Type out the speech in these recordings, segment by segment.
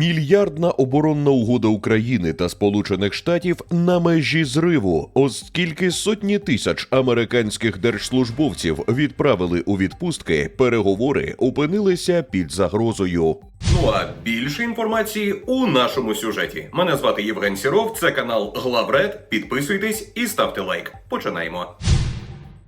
Мільярдна оборонна угода України та Сполучених Штатів на межі зриву, оскільки сотні тисяч американських держслужбовців відправили у відпустки, переговори опинилися під загрозою. Ну а більше інформації у нашому сюжеті. Мене звати Євген Сіров, це канал Главред. Підписуйтесь і ставте лайк. Починаємо.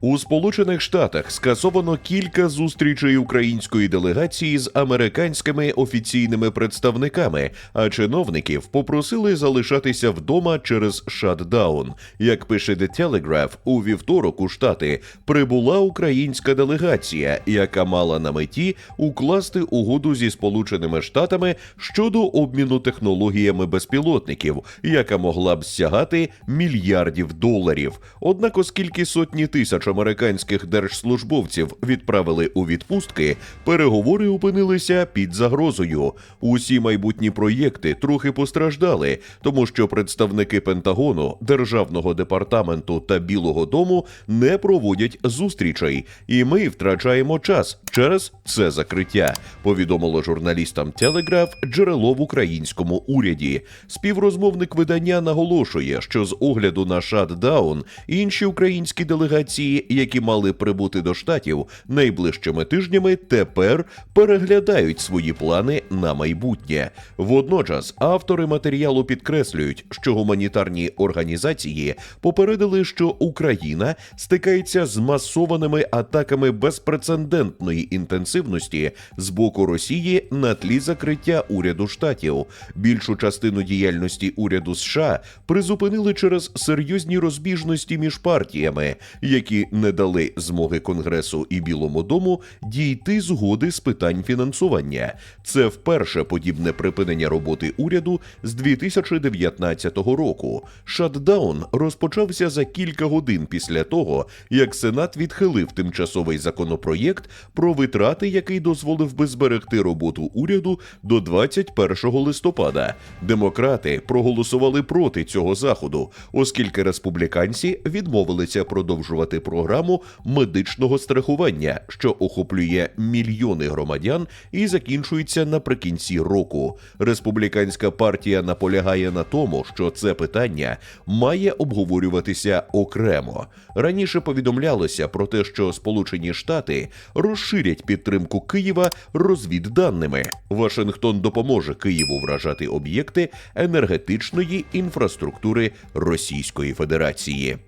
У Сполучених Штатах скасовано кілька зустрічей української делегації з американськими офіційними представниками, а чиновників попросили залишатися вдома через шатдаун. Як пише The Telegraph, у вівторок у штати прибула українська делегація, яка мала на меті укласти угоду зі Сполученими Штатами щодо обміну технологіями безпілотників, яка могла б сягати мільярдів доларів. Однак, оскільки сотні тисяч американських держслужбовців відправили у відпустки, переговори опинилися під загрозою. Усі майбутні проєкти трохи постраждали, тому що представники Пентагону, Державного департаменту та Білого Дому не проводять зустрічей, і ми втрачаємо час через це закриття. Повідомило журналістам Телеграф джерело в українському уряді. Співрозмовник видання наголошує, що з огляду на шатдаун інші українські делегації, які мали прибути до штатів найближчими тижнями, тепер переглядають свої плани на майбутнє. Водночас автори матеріалу підкреслюють, що гуманітарні організації попередили, що Україна стикається з масованими атаками безпрецедентної інтенсивності з боку Росії на тлі закриття уряду штатів. Більшу частину діяльності уряду США призупинили через серйозні розбіжності між партіями, не дали змоги Конгресу і Білому дому дійти згоди з питань фінансування. Це вперше подібне припинення роботи уряду з 2019 року. Шатдаун розпочався за кілька годин після того, як Сенат відхилив тимчасовий законопроєкт про витрати, який дозволив би зберегти роботу уряду до 21 листопада. Демократи проголосували проти цього заходу, оскільки республіканці відмовилися продовжувати програму медичного страхування, що охоплює мільйони громадян і закінчується наприкінці року. Республіканська партія наполягає на тому, що це питання має обговорюватися окремо. Раніше повідомлялося про те, що Сполучені Штати розширять підтримку Києва розвідданими. Вашингтон допоможе Києву вражати об'єкти енергетичної інфраструктури Російської Федерації.